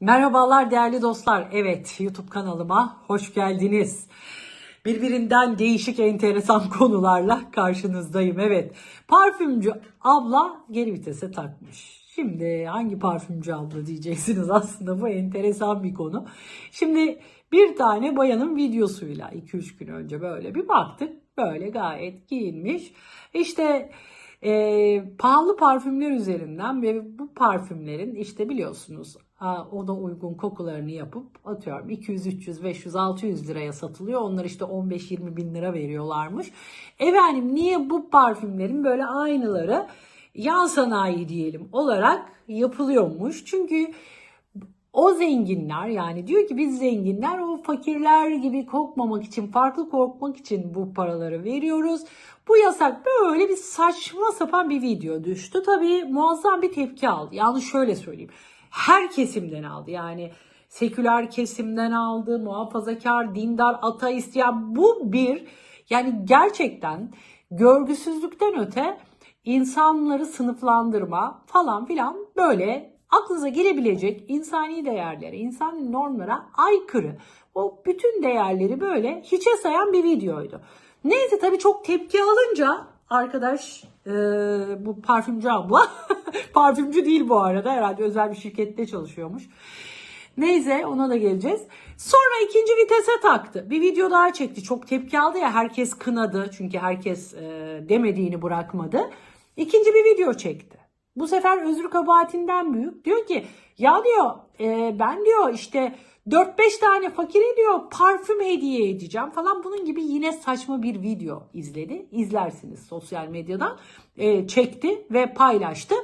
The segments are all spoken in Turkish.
Merhabalar değerli dostlar. Evet YouTube kanalıma hoş geldiniz. Birbirinden değişik enteresan konularla karşınızdayım. Evet parfümcü abla geri vitese takmış. Şimdi hangi parfümcü abla diyeceksiniz aslında bu enteresan bir konu. Şimdi bir tane bayanın videosuyla 2-3 gün önce böyle bir baktık. Böyle gayet giyinmiş. İşte e, pahalı parfümler üzerinden ve bu parfümlerin işte biliyorsunuz ona uygun kokularını yapıp atıyorum 200, 300, 500, 600 liraya satılıyor. Onlar işte 15-20 bin lira veriyorlarmış. Efendim niye bu parfümlerin böyle aynıları yan sanayi diyelim olarak yapılıyormuş? Çünkü o zenginler yani diyor ki biz zenginler o fakirler gibi kokmamak için farklı korkmak için bu paraları veriyoruz. Bu yasak böyle bir saçma sapan bir video düştü. Tabii muazzam bir tepki aldı. Yalnız şöyle söyleyeyim. Her kesimden aldı. Yani seküler kesimden aldı, muhafazakar, dindar, ateist. Yani bu bir yani gerçekten görgüsüzlükten öte insanları sınıflandırma falan filan böyle aklınıza gelebilecek insani değerlere, insani normlara aykırı o bütün değerleri böyle hiçe sayan bir videoydu. Neyse tabii çok tepki alınca arkadaş e, bu parfümcü abla parfümcü değil bu arada herhalde özel bir şirkette çalışıyormuş. Neyse ona da geleceğiz. Sonra ikinci vitese taktı. Bir video daha çekti. Çok tepki aldı ya herkes kınadı. Çünkü herkes e, demediğini bırakmadı. İkinci bir video çekti. Bu sefer özür kabahatinden büyük. Diyor ki ya diyor e, ben diyor işte 4-5 tane fakire diyor parfüm hediye edeceğim falan. Bunun gibi yine saçma bir video izledi. İzlersiniz sosyal medyadan. E, çekti ve paylaştı.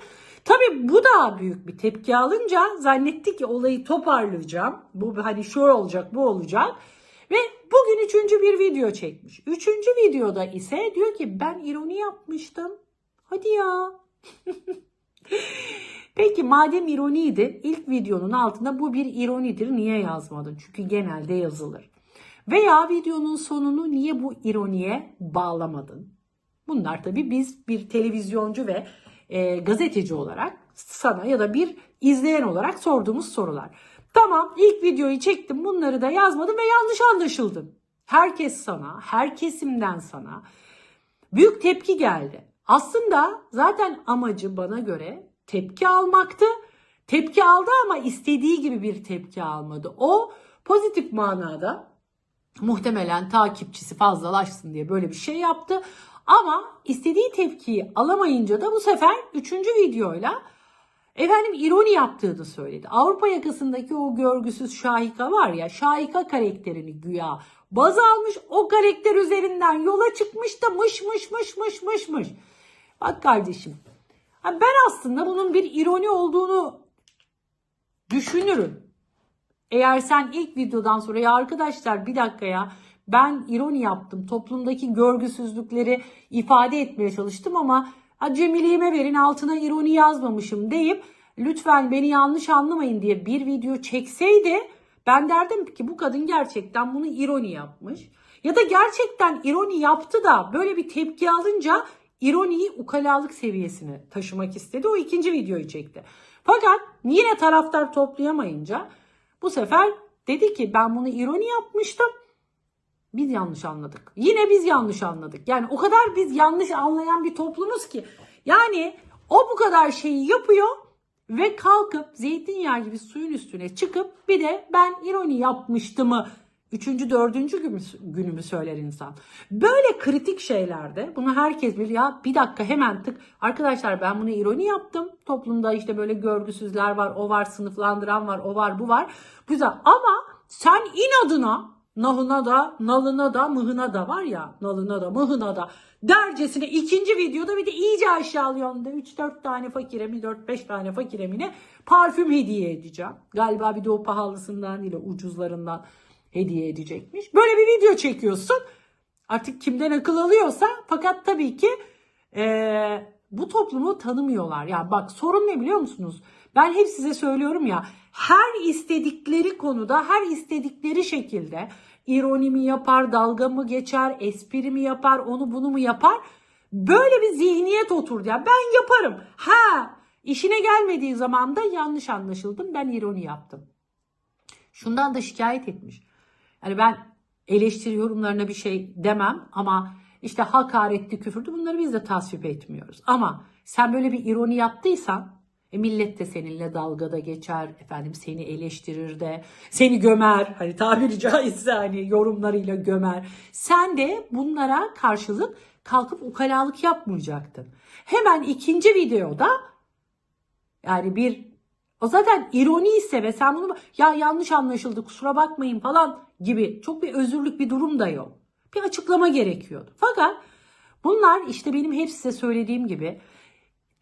Tabii bu da büyük bir tepki alınca zannetti ki olayı toparlayacağım. Bu hani şu olacak bu olacak. Ve bugün üçüncü bir video çekmiş. Üçüncü videoda ise diyor ki ben ironi yapmıştım. Hadi ya. Peki madem ironiydi ilk videonun altında bu bir ironidir niye yazmadın? Çünkü genelde yazılır. Veya videonun sonunu niye bu ironiye bağlamadın? Bunlar tabii biz bir televizyoncu ve e, gazeteci olarak sana ya da bir izleyen olarak sorduğumuz sorular. Tamam ilk videoyu çektim bunları da yazmadım ve yanlış anlaşıldın. Herkes sana, her kesimden sana büyük tepki geldi. Aslında zaten amacı bana göre tepki almaktı. Tepki aldı ama istediği gibi bir tepki almadı. O pozitif manada muhtemelen takipçisi fazlalaşsın diye böyle bir şey yaptı. Ama istediği tepkiyi alamayınca da bu sefer üçüncü videoyla efendim ironi yaptığını söyledi. Avrupa yakasındaki o görgüsüz Şahika var ya Şahika karakterini güya baz almış o karakter üzerinden yola çıkmış da mış mış mış mış mış. Bak kardeşim ben aslında bunun bir ironi olduğunu düşünürüm. Eğer sen ilk videodan sonra ya arkadaşlar bir dakika ya ben ironi yaptım. Toplumdaki görgüsüzlükleri ifade etmeye çalıştım ama acemiliğime verin altına ironi yazmamışım deyip lütfen beni yanlış anlamayın diye bir video çekseydi ben derdim ki bu kadın gerçekten bunu ironi yapmış. Ya da gerçekten ironi yaptı da böyle bir tepki alınca ironiyi ukalalık seviyesine taşımak istedi. O ikinci videoyu çekti. Fakat yine taraftar toplayamayınca bu sefer dedi ki ben bunu ironi yapmıştım. Biz yanlış anladık. Yine biz yanlış anladık. Yani o kadar biz yanlış anlayan bir toplumuz ki. Yani o bu kadar şeyi yapıyor ve kalkıp zeytinyağı gibi suyun üstüne çıkıp bir de ben ironi yapmıştımı Üçüncü, dördüncü günü, günümü söyler insan. Böyle kritik şeylerde bunu herkes bilir ya bir dakika hemen tık. Arkadaşlar ben bunu ironi yaptım. Toplumda işte böyle görgüsüzler var, o var, sınıflandıran var, o var, bu var. Güzel ama sen inadına nalına da, nalına da, mıhına da var ya, nalına da, mıhına da dercesine ikinci videoda bir de iyice aşağılıyorsun da 3-4 tane fakire mi 4-5 tane fakire mi ne parfüm hediye edeceğim. Galiba bir de o pahalısından değil ucuzlarından hediye edecekmiş. Böyle bir video çekiyorsun. Artık kimden akıl alıyorsa fakat tabii ki ee, bu toplumu tanımıyorlar. Ya bak sorun ne biliyor musunuz? Ben hep size söylüyorum ya her istedikleri konuda her istedikleri şekilde ironi mi yapar, dalga mı geçer, espri mi yapar, onu bunu mu yapar? Böyle bir zihniyet oturdu ya ben yaparım. Ha işine gelmediği zaman da yanlış anlaşıldım ben ironi yaptım. Şundan da şikayet etmiş. Yani ben eleştiri yorumlarına bir şey demem ama işte hakaretti, küfürdü bunları biz de tasvip etmiyoruz. Ama sen böyle bir ironi yaptıysan e millet de seninle dalgada geçer, efendim seni eleştirir de, seni gömer, hani tabiri caizse hani yorumlarıyla gömer. Sen de bunlara karşılık kalkıp ukalalık yapmayacaktın. Hemen ikinci videoda yani bir o zaten ironi ise ve sen bunu ya yanlış anlaşıldı kusura bakmayın falan gibi çok bir özürlük bir durum da yok. Bir açıklama gerekiyordu. Fakat bunlar işte benim hep size söylediğim gibi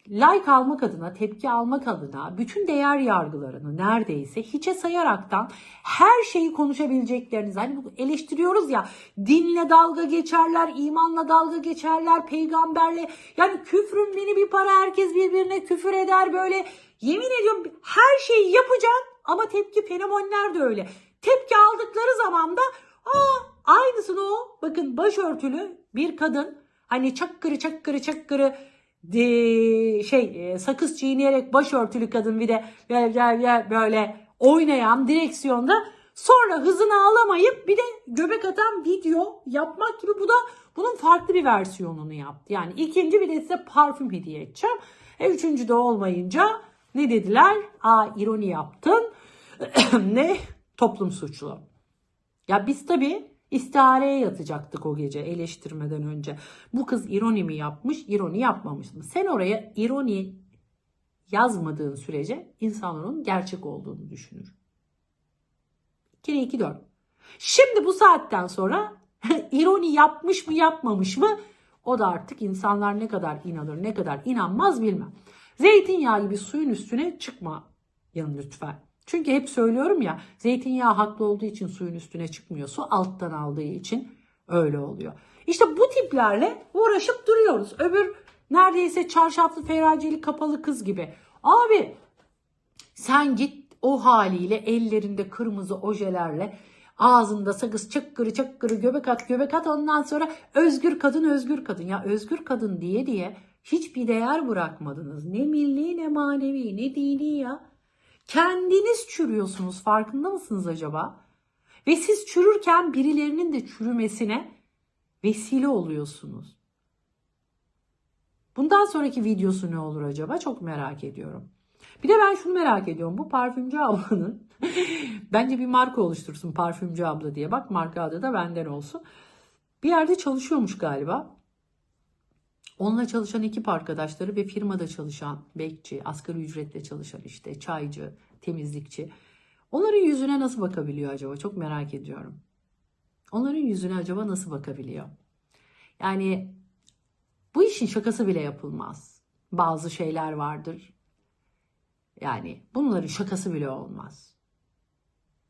like almak adına, tepki almak adına bütün değer yargılarını neredeyse hiçe sayaraktan her şeyi konuşabilecekleriniz. Hani eleştiriyoruz ya dinle dalga geçerler, imanla dalga geçerler, peygamberle. Yani küfrün beni bir para herkes birbirine küfür eder böyle. Yemin ediyorum her şeyi yapacak ama tepki fenomenler de öyle. Tepki aldıkları zaman da aa aynısını o bakın başörtülü bir kadın hani çakkırı çakkırı çakkırı de, şey e, sakız çiğneyerek başörtülü kadın bir de gel böyle oynayan direksiyonda sonra hızını alamayıp bir de göbek atan video yapmak gibi bu da bunun farklı bir versiyonunu yaptı. Yani ikinci bir de size parfüm hediye edeceğim. E, üçüncü de olmayınca ne dediler? Aa ironi yaptın. ne? Toplum suçlu. Ya biz tabii İstihareye yatacaktık o gece eleştirmeden önce. Bu kız ironi mi yapmış, ironi yapmamış mı? Sen oraya ironi yazmadığın sürece insanların gerçek olduğunu düşünür. 2'ye 2 4. Şimdi bu saatten sonra ironi yapmış mı yapmamış mı o da artık insanlar ne kadar inanır ne kadar inanmaz bilmem. Zeytinyağı gibi suyun üstüne çıkma yanı lütfen. Çünkü hep söylüyorum ya zeytinyağı haklı olduğu için suyun üstüne çıkmıyor. Su alttan aldığı için öyle oluyor. İşte bu tiplerle uğraşıp duruyoruz. Öbür neredeyse çarşaflı feraceli kapalı kız gibi. Abi sen git o haliyle ellerinde kırmızı ojelerle ağzında sakız çakkırı çakkırı göbek at göbek at ondan sonra özgür kadın özgür kadın. Ya özgür kadın diye diye hiçbir değer bırakmadınız. Ne milli ne manevi ne dini ya. Kendiniz çürüyorsunuz farkında mısınız acaba? Ve siz çürürken birilerinin de çürümesine vesile oluyorsunuz. Bundan sonraki videosu ne olur acaba? Çok merak ediyorum. Bir de ben şunu merak ediyorum. Bu parfümcü ablanın bence bir marka oluştursun parfümcü abla diye. Bak marka adı da benden olsun. Bir yerde çalışıyormuş galiba. Onunla çalışan ekip arkadaşları ve firmada çalışan bekçi, asgari ücretle çalışan işte çaycı, temizlikçi. Onların yüzüne nasıl bakabiliyor acaba? Çok merak ediyorum. Onların yüzüne acaba nasıl bakabiliyor? Yani bu işin şakası bile yapılmaz. Bazı şeyler vardır. Yani bunların şakası bile olmaz.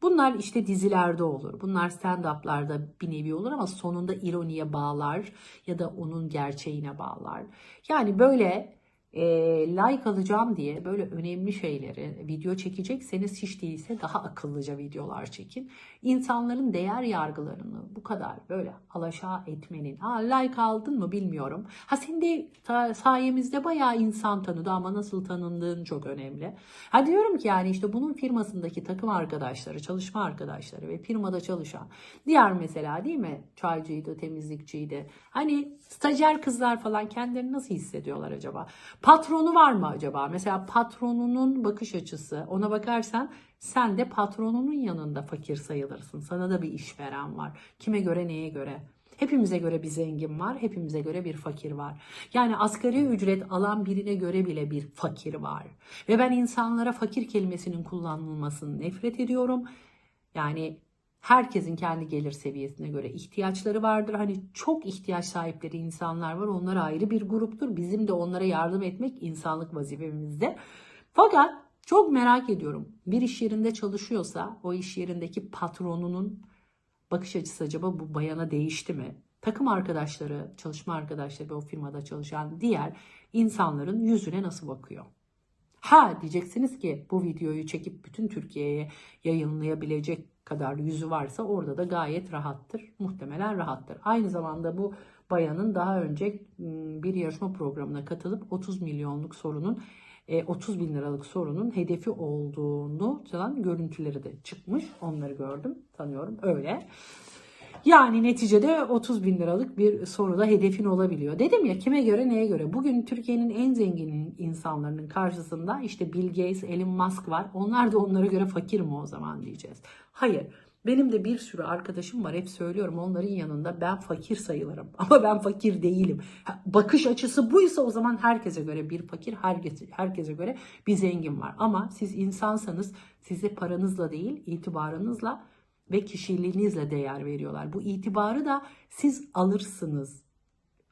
Bunlar işte dizilerde olur. Bunlar stand-up'larda bir nevi olur ama sonunda ironiye bağlar ya da onun gerçeğine bağlar. Yani böyle e, like alacağım diye böyle önemli şeyleri video çekecekseniz hiç değilse daha akıllıca videolar çekin. İnsanların değer yargılarını bu kadar böyle alaşağı etmenin. Ha like aldın mı bilmiyorum. Ha sen de sayemizde bayağı insan tanıdı ama nasıl tanındığın çok önemli. Ha diyorum ki yani işte bunun firmasındaki takım arkadaşları, çalışma arkadaşları ve firmada çalışan diğer mesela değil mi? Çaycıydı, temizlikçiydi. Hani stajyer kızlar falan kendilerini nasıl hissediyorlar acaba? Patronu var mı acaba? Mesela patronunun bakış açısı ona bakarsan sen de patronunun yanında fakir sayılırsın. Sana da bir işveren var. Kime göre neye göre? Hepimize göre bir zengin var, hepimize göre bir fakir var. Yani asgari ücret alan birine göre bile bir fakir var. Ve ben insanlara fakir kelimesinin kullanılmasını nefret ediyorum. Yani Herkesin kendi gelir seviyesine göre ihtiyaçları vardır. Hani çok ihtiyaç sahipleri insanlar var. Onlar ayrı bir gruptur. Bizim de onlara yardım etmek insanlık vazifemizde. Fakat çok merak ediyorum. Bir iş yerinde çalışıyorsa o iş yerindeki patronunun bakış açısı acaba bu bayana değişti mi? Takım arkadaşları, çalışma arkadaşları ve o firmada çalışan diğer insanların yüzüne nasıl bakıyor? Ha diyeceksiniz ki bu videoyu çekip bütün Türkiye'ye yayınlayabilecek kadar yüzü varsa orada da gayet rahattır. Muhtemelen rahattır. Aynı zamanda bu bayanın daha önce ıı, bir yarışma programına katılıp 30 milyonluk sorunun e, 30 bin liralık sorunun hedefi olduğunu falan görüntüleri de çıkmış. Onları gördüm, tanıyorum öyle. Yani neticede 30 bin liralık bir soruda hedefin olabiliyor. Dedim ya kime göre neye göre. Bugün Türkiye'nin en zengin insanlarının karşısında işte Bill Gates, Elon Musk var. Onlar da onlara göre fakir mi o zaman diyeceğiz. Hayır. Benim de bir sürü arkadaşım var. Hep söylüyorum onların yanında ben fakir sayılırım. Ama ben fakir değilim. Bakış açısı buysa o zaman herkese göre bir fakir, herkese, herkese göre bir zengin var. Ama siz insansanız size paranızla değil itibarınızla ve kişiliğinizle değer veriyorlar. Bu itibarı da siz alırsınız.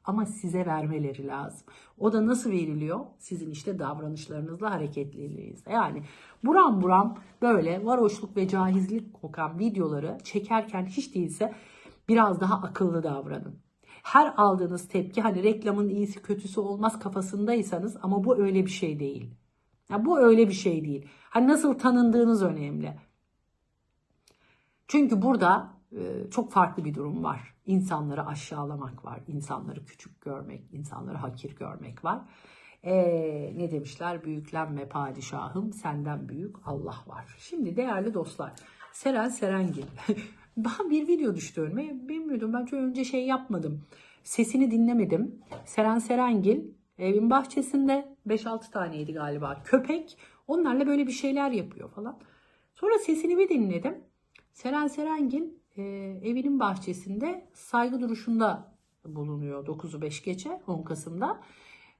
Ama size vermeleri lazım. O da nasıl veriliyor? Sizin işte davranışlarınızla, hareketliliğinizle. Yani buram buram böyle varoşluk ve cahizlik kokan videoları çekerken hiç değilse biraz daha akıllı davranın. Her aldığınız tepki hani reklamın iyisi kötüsü olmaz kafasındaysanız ama bu öyle bir şey değil. Ya bu öyle bir şey değil. Hani nasıl tanındığınız önemli. Çünkü burada e, çok farklı bir durum var. İnsanları aşağılamak var, insanları küçük görmek, insanları hakir görmek var. E, ne demişler? Büyüklenme padişahım, senden büyük Allah var. Şimdi değerli dostlar, Seren Serengil. ben bir video düştü önüme. Bilmiyordum, ben çok önce şey yapmadım. Sesini dinlemedim. Seren Serengil evin bahçesinde 5-6 taneydi galiba köpek. Onlarla böyle bir şeyler yapıyor falan. Sonra sesini bir dinledim. Seren Serengil e, evinin bahçesinde saygı duruşunda bulunuyor 9'u 5 geçe 10 Kasım'da.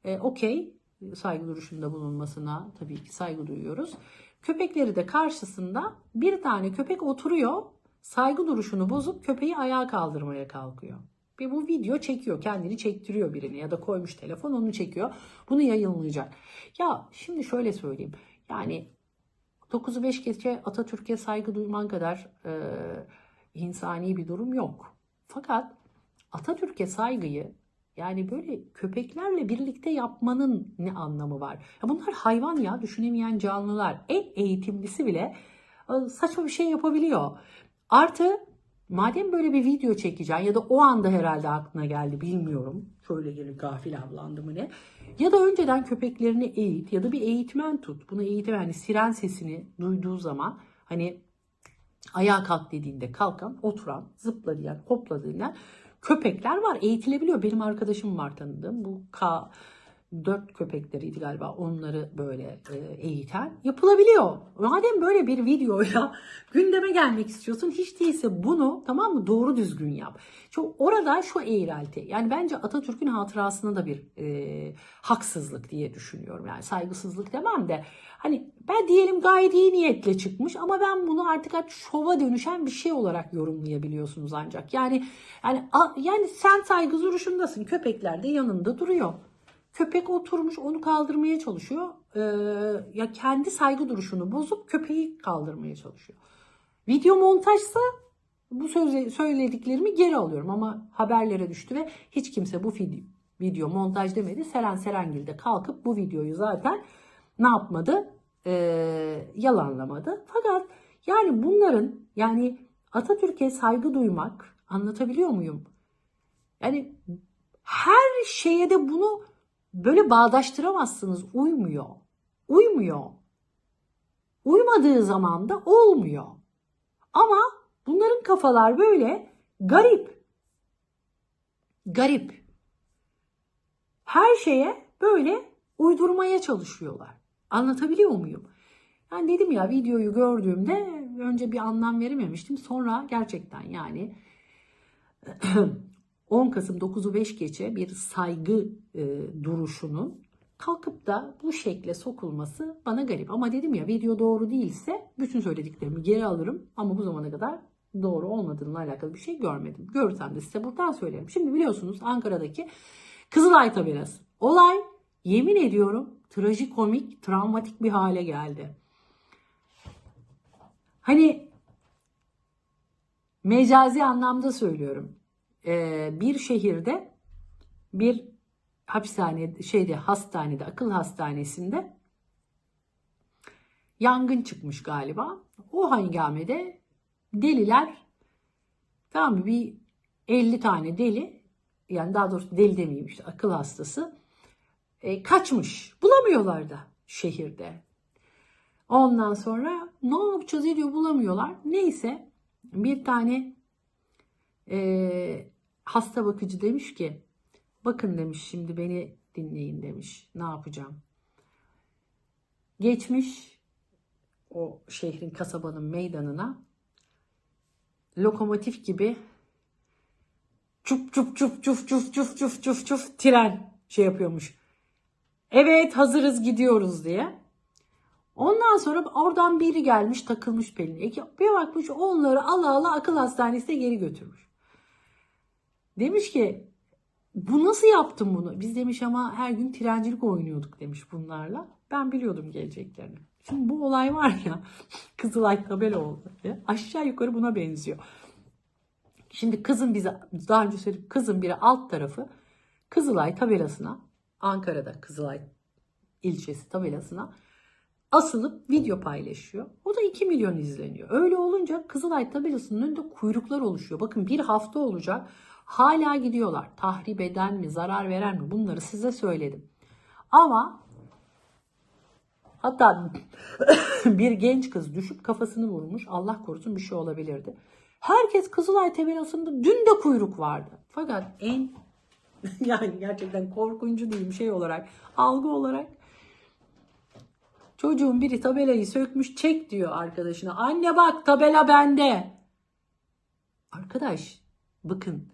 E, Okey saygı duruşunda bulunmasına tabii ki saygı duyuyoruz. Köpekleri de karşısında bir tane köpek oturuyor saygı duruşunu bozup köpeği ayağa kaldırmaya kalkıyor. Ve bu video çekiyor kendini çektiriyor birini ya da koymuş telefon onu çekiyor. Bunu yayınlayacak. Ya şimdi şöyle söyleyeyim yani 9'u 5 geçe Atatürk'e saygı duyman kadar e, insani bir durum yok. Fakat Atatürk'e saygıyı yani böyle köpeklerle birlikte yapmanın ne anlamı var? Ya bunlar hayvan ya düşünemeyen canlılar. En eğitimlisi bile e, saçma bir şey yapabiliyor. Artı madem böyle bir video çekeceksin ya da o anda herhalde aklına geldi bilmiyorum. Şöyle gelip gafil avlandı mı ne? Ya da önceden köpeklerini eğit ya da bir eğitmen tut. Bunu eğitmen hani siren sesini duyduğu zaman hani ayağa kalk dediğinde kalkan, oturan, zıpla diyen, hopla diyen köpekler var. Eğitilebiliyor. Benim arkadaşım var tanıdığım. Bu K dört köpekleriydi galiba onları böyle e, eğiten yapılabiliyor. Madem böyle bir videoyla gündeme gelmek istiyorsun hiç değilse bunu tamam mı doğru düzgün yap. Çok orada şu eğrelti yani bence Atatürk'ün hatırasına da bir e, haksızlık diye düşünüyorum. Yani saygısızlık demem de hani ben diyelim gayet iyi niyetle çıkmış ama ben bunu artık artık şova dönüşen bir şey olarak yorumlayabiliyorsunuz ancak. Yani yani yani sen saygı duruşundasın köpekler de yanında duruyor. Köpek oturmuş onu kaldırmaya çalışıyor. Ee, ya kendi saygı duruşunu bozup köpeği kaldırmaya çalışıyor. Video montajsa bu söze, söylediklerimi geri alıyorum ama haberlere düştü ve hiç kimse bu video, video montaj demedi. Seren Serengil de kalkıp bu videoyu zaten ne yapmadı? Ee, yalanlamadı. Fakat yani bunların yani Atatürk'e saygı duymak anlatabiliyor muyum? Yani her şeye de bunu böyle bağdaştıramazsınız. Uymuyor. Uymuyor. Uymadığı zaman da olmuyor. Ama bunların kafalar böyle garip. Garip. Her şeye böyle uydurmaya çalışıyorlar. Anlatabiliyor muyum? Yani dedim ya videoyu gördüğümde önce bir anlam verememiştim. Sonra gerçekten yani 10 Kasım 9'u 5 geçe bir saygı e, duruşunun kalkıp da bu şekle sokulması bana garip. Ama dedim ya video doğru değilse bütün söylediklerimi geri alırım. Ama bu zamana kadar doğru olmadığıyla alakalı bir şey görmedim. Görürsem de size buradan söylerim. Şimdi biliyorsunuz Ankara'daki Kızılay tabelası. Olay yemin ediyorum trajikomik, travmatik bir hale geldi. Hani mecazi anlamda söylüyorum. Ee, bir şehirde bir hapishane şeyde hastanede akıl hastanesinde yangın çıkmış galiba. O hangamede deliler tamam bir 50 tane deli yani daha doğrusu deli demeyeyim işte akıl hastası e, kaçmış. Bulamıyorlar da. şehirde. Ondan sonra ne yapacağız ediyor bulamıyorlar. Neyse bir tane eee, hasta bakıcı demiş ki bakın demiş şimdi beni dinleyin demiş. Ne yapacağım? Geçmiş o şehrin kasabanın meydanına lokomotif gibi çuf çuf çuf çuf çuf çuf çuf çuf çuf tren şey yapıyormuş. Evet hazırız gidiyoruz diye. Ondan sonra oradan biri gelmiş takılmış peline. Bir bakmış onları ala ala akıl hastanesine geri götürmüş. Demiş ki bu nasıl yaptın bunu? Biz demiş ama her gün trencilik oynuyorduk demiş bunlarla. Ben biliyordum geleceklerini. Şimdi bu olay var ya Kızılay tabela oldu. Aşağı yukarı buna benziyor. Şimdi kızın bize daha önce söyledim kızın biri alt tarafı Kızılay tabelasına Ankara'da Kızılay ilçesi tabelasına asılıp video paylaşıyor. O da 2 milyon izleniyor. Öyle olunca Kızılay tabelasının önünde kuyruklar oluşuyor. Bakın bir hafta olacak. Hala gidiyorlar. Tahrip eden mi, zarar veren mi? Bunları size söyledim. Ama hatta bir genç kız düşüp kafasını vurmuş. Allah korusun bir şey olabilirdi. Herkes Kızılay tabelasında dün de kuyruk vardı. Fakat en yani gerçekten korkuncu diyeyim şey olarak, algı olarak Çocuğun biri tabelayı sökmüş çek diyor arkadaşına. Anne bak tabela bende. Arkadaş bakın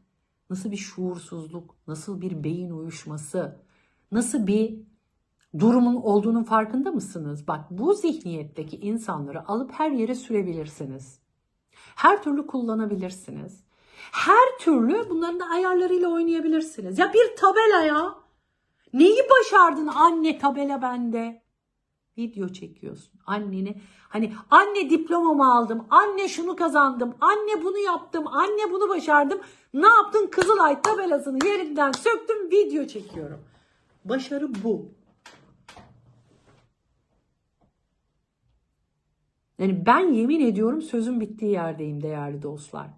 nasıl bir şuursuzluk, nasıl bir beyin uyuşması, nasıl bir durumun olduğunun farkında mısınız? Bak bu zihniyetteki insanları alıp her yere sürebilirsiniz. Her türlü kullanabilirsiniz. Her türlü bunların da ayarlarıyla oynayabilirsiniz. Ya bir tabela ya. Neyi başardın anne tabela bende? Video çekiyorsun. Anneni hani anne diplomamı aldım, anne şunu kazandım, anne bunu yaptım, anne bunu başardım. Ne yaptın? Kızılay tabelasını yerinden söktüm, video çekiyorum. Başarı bu. Yani ben yemin ediyorum sözün bittiği yerdeyim değerli dostlar.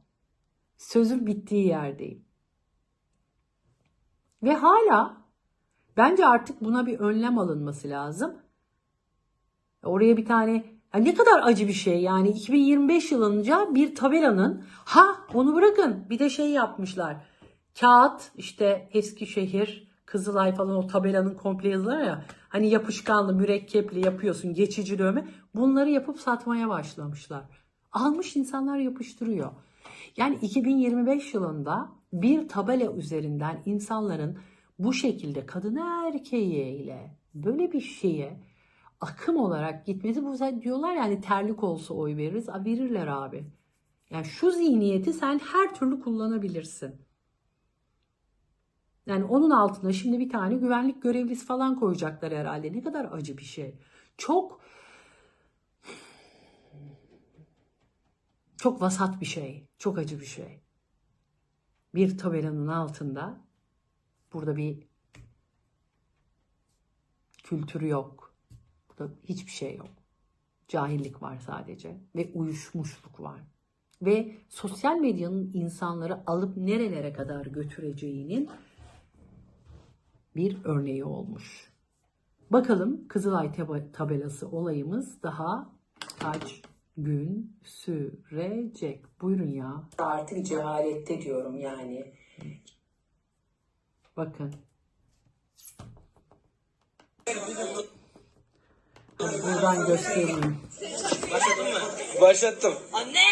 Sözün bittiği yerdeyim. Ve hala bence artık buna bir önlem alınması lazım. Oraya bir tane ne kadar acı bir şey yani 2025 yılınca bir tabelanın ha onu bırakın bir de şey yapmışlar. Kağıt işte Eskişehir, Kızılay falan o tabelanın komple yazıları ya hani yapışkanlı mürekkepli yapıyorsun geçici dövme bunları yapıp satmaya başlamışlar. Almış insanlar yapıştırıyor. Yani 2025 yılında bir tabela üzerinden insanların bu şekilde kadın erkeğiyle böyle bir şeye akım olarak gitmesi bu diyorlar yani terlik olsa oy veririz. A, verirler abi. Yani şu zihniyeti sen her türlü kullanabilirsin. Yani onun altına şimdi bir tane güvenlik görevlisi falan koyacaklar herhalde. Ne kadar acı bir şey. Çok çok vasat bir şey. Çok acı bir şey. Bir tabelanın altında burada bir kültürü yok. Burada hiçbir şey yok. Cahillik var sadece ve uyuşmuşluk var. Ve sosyal medyanın insanları alıp nerelere kadar götüreceğinin bir örneği olmuş. Bakalım Kızılay tabelası olayımız daha kaç gün sürecek? Buyurun ya. Artık cehalette diyorum yani. Bakın. Buradan göstereyim. Başladın mı? Başlattım. Anne!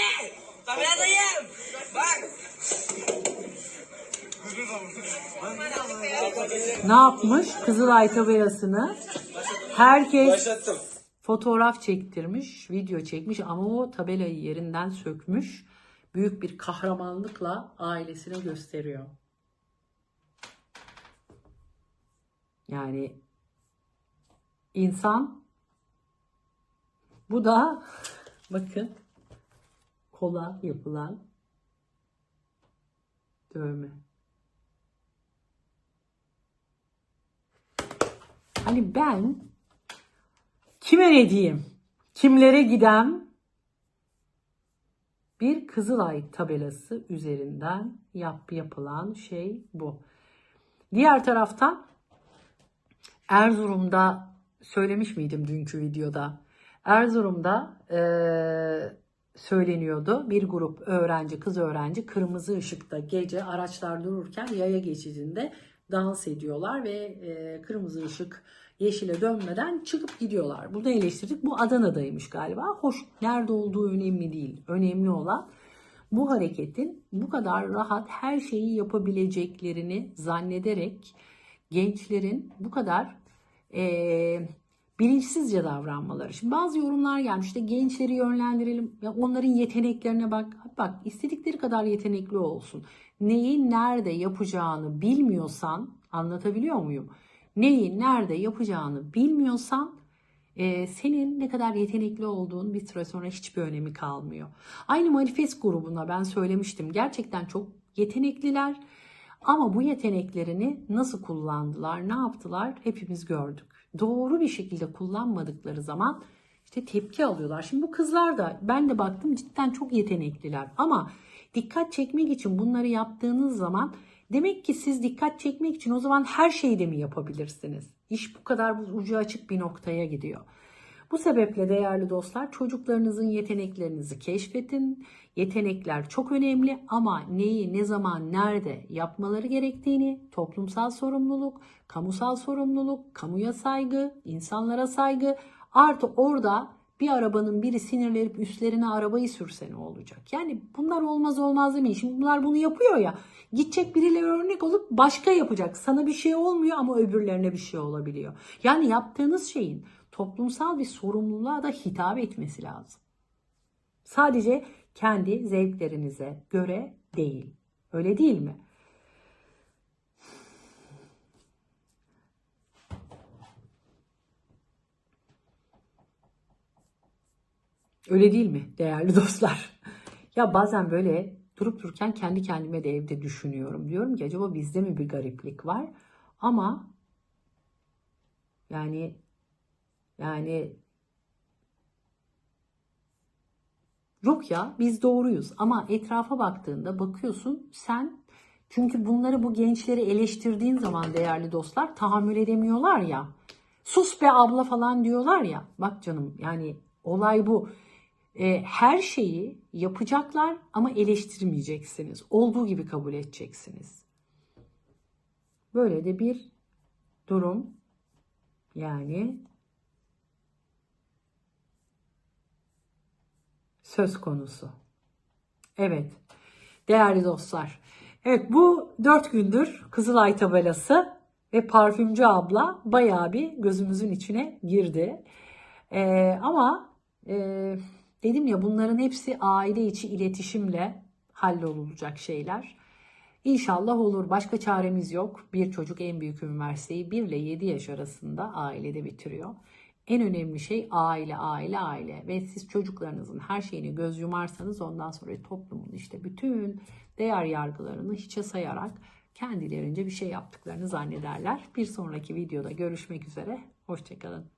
Tabeladayım! Bak! Ne yapmış? Kızılay tabelasını herkes Başlattım. fotoğraf çektirmiş, video çekmiş ama o tabelayı yerinden sökmüş. Büyük bir kahramanlıkla ailesine gösteriyor. Yani insan bu da bakın kola yapılan dövme. Hani ben kime ne diyeyim? Kimlere gidem? Bir Kızılay tabelası üzerinden yap yapılan şey bu. Diğer taraftan Erzurum'da söylemiş miydim dünkü videoda? Erzurum'da eee, söyleniyordu. Bir grup öğrenci, kız öğrenci kırmızı ışıkta gece araçlar dururken yaya geçidinde dans ediyorlar ve eee, kırmızı ışık yeşile dönmeden çıkıp gidiyorlar. Bunu eleştirdik. Bu Adana'daymış galiba. Hoş nerede olduğu önemli değil. Önemli olan bu hareketin bu kadar rahat her şeyi yapabileceklerini zannederek gençlerin bu kadar eee, bilinçsizce davranmaları. Şimdi bazı yorumlar gelmiş işte gençleri yönlendirelim ya onların yeteneklerine bak. Bak istedikleri kadar yetenekli olsun. Neyi nerede yapacağını bilmiyorsan anlatabiliyor muyum? Neyi nerede yapacağını bilmiyorsan e, senin ne kadar yetenekli olduğun bir süre sonra hiçbir önemi kalmıyor. Aynı manifest grubuna ben söylemiştim. Gerçekten çok yetenekliler. Ama bu yeteneklerini nasıl kullandılar, ne yaptılar hepimiz gördük. Doğru bir şekilde kullanmadıkları zaman işte tepki alıyorlar. Şimdi bu kızlar da ben de baktım cidden çok yetenekliler. Ama dikkat çekmek için bunları yaptığınız zaman demek ki siz dikkat çekmek için o zaman her şeyi de mi yapabilirsiniz? İş bu kadar ucu açık bir noktaya gidiyor. Bu sebeple değerli dostlar çocuklarınızın yeteneklerinizi keşfedin. Yetenekler çok önemli ama neyi, ne zaman, nerede yapmaları gerektiğini, toplumsal sorumluluk, kamusal sorumluluk, kamuya saygı, insanlara saygı artı orada bir arabanın biri sinirlenip üstlerine arabayı sürse ne olacak? Yani bunlar olmaz olmaz demeyin. Şimdi bunlar bunu yapıyor ya. Gidecek biriyle örnek olup başka yapacak. Sana bir şey olmuyor ama öbürlerine bir şey olabiliyor. Yani yaptığınız şeyin toplumsal bir sorumluluğa da hitap etmesi lazım. Sadece kendi zevklerinize göre değil. Öyle değil mi? Öyle değil mi değerli dostlar? Ya bazen böyle durup dururken kendi kendime de evde düşünüyorum. Diyorum ki acaba bizde mi bir gariplik var? Ama yani yani yok ya biz doğruyuz ama etrafa baktığında bakıyorsun sen çünkü bunları bu gençleri eleştirdiğin zaman değerli dostlar tahammül edemiyorlar ya. Sus be abla falan diyorlar ya. Bak canım yani olay bu. E, her şeyi yapacaklar ama eleştirmeyeceksiniz. Olduğu gibi kabul edeceksiniz. Böyle de bir durum yani söz konusu. Evet. Değerli dostlar. Evet bu dört gündür Kızılay tabelası ve parfümcü abla bayağı bir gözümüzün içine girdi. Ee, ama e, dedim ya bunların hepsi aile içi iletişimle hallolacak şeyler. İnşallah olur. Başka çaremiz yok. Bir çocuk en büyük üniversiteyi 1 ile 7 yaş arasında ailede bitiriyor. En önemli şey aile, aile, aile ve siz çocuklarınızın her şeyini göz yumarsanız ondan sonra toplumun işte bütün değer yargılarını hiçe sayarak kendilerince bir şey yaptıklarını zannederler. Bir sonraki videoda görüşmek üzere. Hoşçakalın.